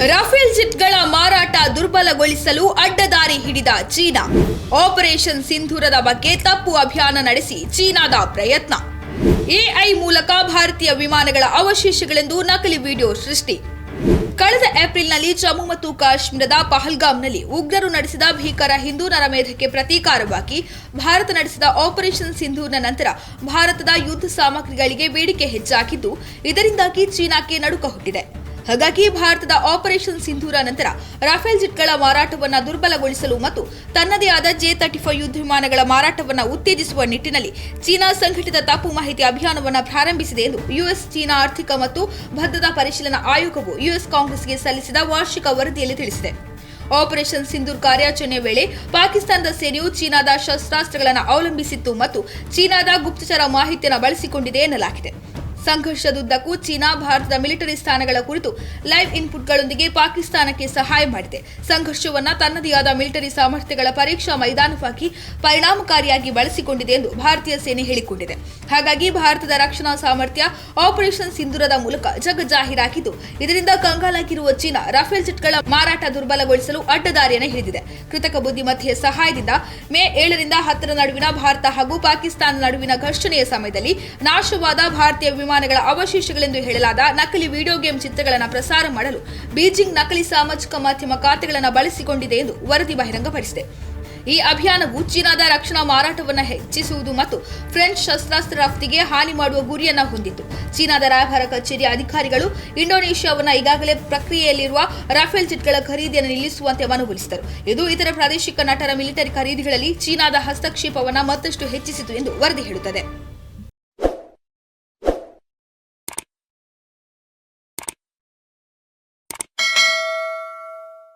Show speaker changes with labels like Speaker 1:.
Speaker 1: Rafale ಜೆಟ್ಗಳ ಮಾರಾಟ ದುರ್ಬಲಗೊಳಿಸಲು ಅಡ್ಡದಾರಿ ಹಿಡಿದ China. Operation ಸಿಂಧೂರದ ಬಗ್ಗೆ ತಪ್ಪು ಅಭಿಯಾನ ನಡೆಸಿ ಚೀನಾದ ಪ್ರಯತ್ನ. ಎಐ ಮೂಲಕ ಭಾರತೀಯ ವಿಮಾನಗಳ ಅವಶೇಷಗಳೆಂದು ನಕಲಿ ವಿಡಿಯೋ ಸೃಷ್ಟಿ. ಕಳೆದ ಏಪ್ರಿಲ್ನಲ್ಲಿ ಜಮ್ಮು ಮತ್ತು ಕಾಶ್ಮೀರದ ಪಹಲ್ಗಾಮ್ನಲ್ಲಿ ಉಗ್ರರು ನಡೆಸಿದ ಭೀಕರ ಹಿಂದೂ ನರಮೇಧಕ್ಕೆ ಪ್ರತೀಕಾರವಾಗಿ ಭಾರತ ನಡೆಸಿದ ಆಪರೇಷನ್ ಸಿಂಧೂರ್ನ ನಂತರ ಭಾರತದ ಯುದ್ಧ ಸಾಮಗ್ರಿಗಳಿಗೆ ಬೇಡಿಕೆ ಹೆಚ್ಚಾಗಿದ್ದು, ಇದರಿಂದಾಗಿ ಚೀನಾಕ್ಕೆ ನಡುಕ ಹುಟ್ಟಿದೆ. ಹಾಗಾಗಿ ಭಾರತದ ಆಪರೇಷನ್ ಸಿಂಧೂರ ನಂತರ ರಾಫೇಲ್ ಜೆಟ್ಗಳ ಮಾರಾಟವನ್ನು ದುರ್ಬಲಗೊಳಿಸಲು ಮತ್ತು ತನ್ನದೇ ಆದ ಜೆ ತರ್ಟಿ ಫೈವ್ ಯುದ್ಧ ವಿಮಾನಗಳ ಮಾರಾಟವನ್ನು ಉತ್ತೇಜಿಸುವ ನಿಟ್ಟಿನಲ್ಲಿ ಚೀನಾ ಸಂಘಟಿತ ತಪ್ಪು ಮಾಹಿತಿ ಅಭಿಯಾನವನ್ನು ಪ್ರಾರಂಭಿಸಿದೆ ಎಂದು ಯುಎಸ್, ಚೀನಾ ಆರ್ಥಿಕ ಮತ್ತು ಭದ್ರತಾ ಪರಿಶೀಲನಾ ಆಯೋಗವು ಯುಎಸ್ ಕಾಂಗ್ರೆಸ್ಗೆ ಸಲ್ಲಿಸಿದ ವಾರ್ಷಿಕ ವರದಿಯಲ್ಲಿ ತಿಳಿಸಿದೆ. ಆಪರೇಷನ್ ಸಿಂಧೂರ್ ಕಾರ್ಯಾಚರಣೆ ವೇಳೆ ಪಾಕಿಸ್ತಾನದ ಸೇನೆಯು ಚೀನಾದ ಶಸ್ತ್ರಾಸ್ತ್ರಗಳನ್ನು ಅವಲಂಬಿಸಿತ್ತು ಮತ್ತು ಚೀನಾದ ಗುಪ್ತಚರ ಮಾಹಿತಿಯನ್ನು ಬಳಸಿಕೊಂಡಿದೆ ಎನ್ನಲಾಗಿದೆ. ಸಂಘರ್ಷದುದ್ದಕ್ಕೂ ಚೀನಾ, ಭಾರತದ ಮಿಲಿಟರಿ ಸ್ಥಾನಗಳ ಕುರಿತು ಲೈವ್ ಇನ್ಪುಟ್ಗಳೊಂದಿಗೆ ಪಾಕಿಸ್ತಾನಕ್ಕೆ ಸಹಾಯ ಮಾಡಿದೆ. ಸಂಘರ್ಷವನ್ನ ತನ್ನದೇ ಆದ ಮಿಲಿಟರಿ ಸಾಮರ್ಥ್ಯಗಳ ಪರೀಕ್ಷಾ ಮೈದಾನವಾಗಿ ಪರಿಣಾಮಕಾರಿಯಾಗಿ ಬಳಸಿಕೊಂಡಿದೆ ಎಂದು ಭಾರತೀಯ ಸೇನೆ ಹೇಳಿಕೊಂಡಿದೆ. ಹಾಗಾಗಿ ಭಾರತದ ರಕ್ಷಣಾ ಸಾಮರ್ಥ್ಯ ಆಪರೇಷನ್ ಸಿಂಧೂರದ ಮೂಲಕ ಜಗಜಾಹೀರಾಗಿದ್ದು, ಇದರಿಂದ ಕಂಗಾಲಾಗಿರುವ ಚೀನಾ ರಫೇಲ್ ಜೆಟ್ಗಳ ಮಾರಾಟ ದುರ್ಬಲಗೊಳಿಸಲು ಅಡ್ಡದಾರಿಯನ್ನು ಹಿಡಿದಿದೆ. ಕೃತಕ ಬುದ್ಧಿಮತ್ತೆಯ ಸಹಾಯದಿಂದ ಮೇ ಏಳರಿಂದ ಹತ್ತರ ನಡುವಿನ ಭಾರತ ಹಾಗೂ ಪಾಕಿಸ್ತಾನ ನಡುವಿನ ಘರ್ಷಣೆಯ ಸಮಯದಲ್ಲಿ ನಾಶವಾದ ಭಾರತೀಯ ವಿಮಾನಗಳ ಅವಶೇಷಗಳೆಂದು ಹೇಳಲಾದ ನಕಲಿ ವಿಡಿಯೋ ಗೇಮ್ ಚಿತ್ರಗಳನ್ನು ಪ್ರಸಾರ ಮಾಡಲು ಬೀಜಿಂಗ್ ನಕಲಿ ಸಾಮಾಜಿಕ ಮಾಧ್ಯಮ ಖಾತೆಗಳನ್ನು ಬಳಸಿಕೊಂಡಿದೆ ಎಂದು ವರದಿ ಬಹಿರಂಗಪಡಿಸಿದೆ. ಈ ಅಭಿಯಾನವು ಚೀನಾದ ರಕ್ಷಣಾ ಮಾರಾಟವನ್ನು ಹೆಚ್ಚಿಸುವುದು ಮತ್ತು ಫ್ರೆಂಚ್ ಶಸ್ತ್ರಾಸ್ತ್ರ ರಫ್ತಿಗೆ ಹಾನಿ ಮಾಡುವ ಗುರಿಯನ್ನು ಹೊಂದಿತ್ತು. ಚೀನಾದ ರಾಯಭಾರ ಕಚೇರಿಯ ಅಧಿಕಾರಿಗಳು ಇಂಡೋನೇಷ್ಯಾವನ್ನು ಈಗಾಗಲೇ ಪ್ರಕ್ರಿಯೆಯಲ್ಲಿರುವ ರಾಫೇಲ್ ಜೆಟ್ಗಳ ಖರೀದಿಯನ್ನು ನಿಲ್ಲಿಸುವಂತೆ ಮನವೊಲಿಸಿದರು. ಇದು ಇತರ ಪ್ರಾದೇಶಿಕ ನಟರ ಮಿಲಿಟರಿ ಖರೀದಿಗಳಲ್ಲಿ ಚೀನಾದ ಹಸ್ತಕ್ಷೇಪವನ್ನು ಮತ್ತಷ್ಟು ಹೆಚ್ಚಿಸಿತು ಎಂದು ವರದಿ ಹೇಳುತ್ತದೆ.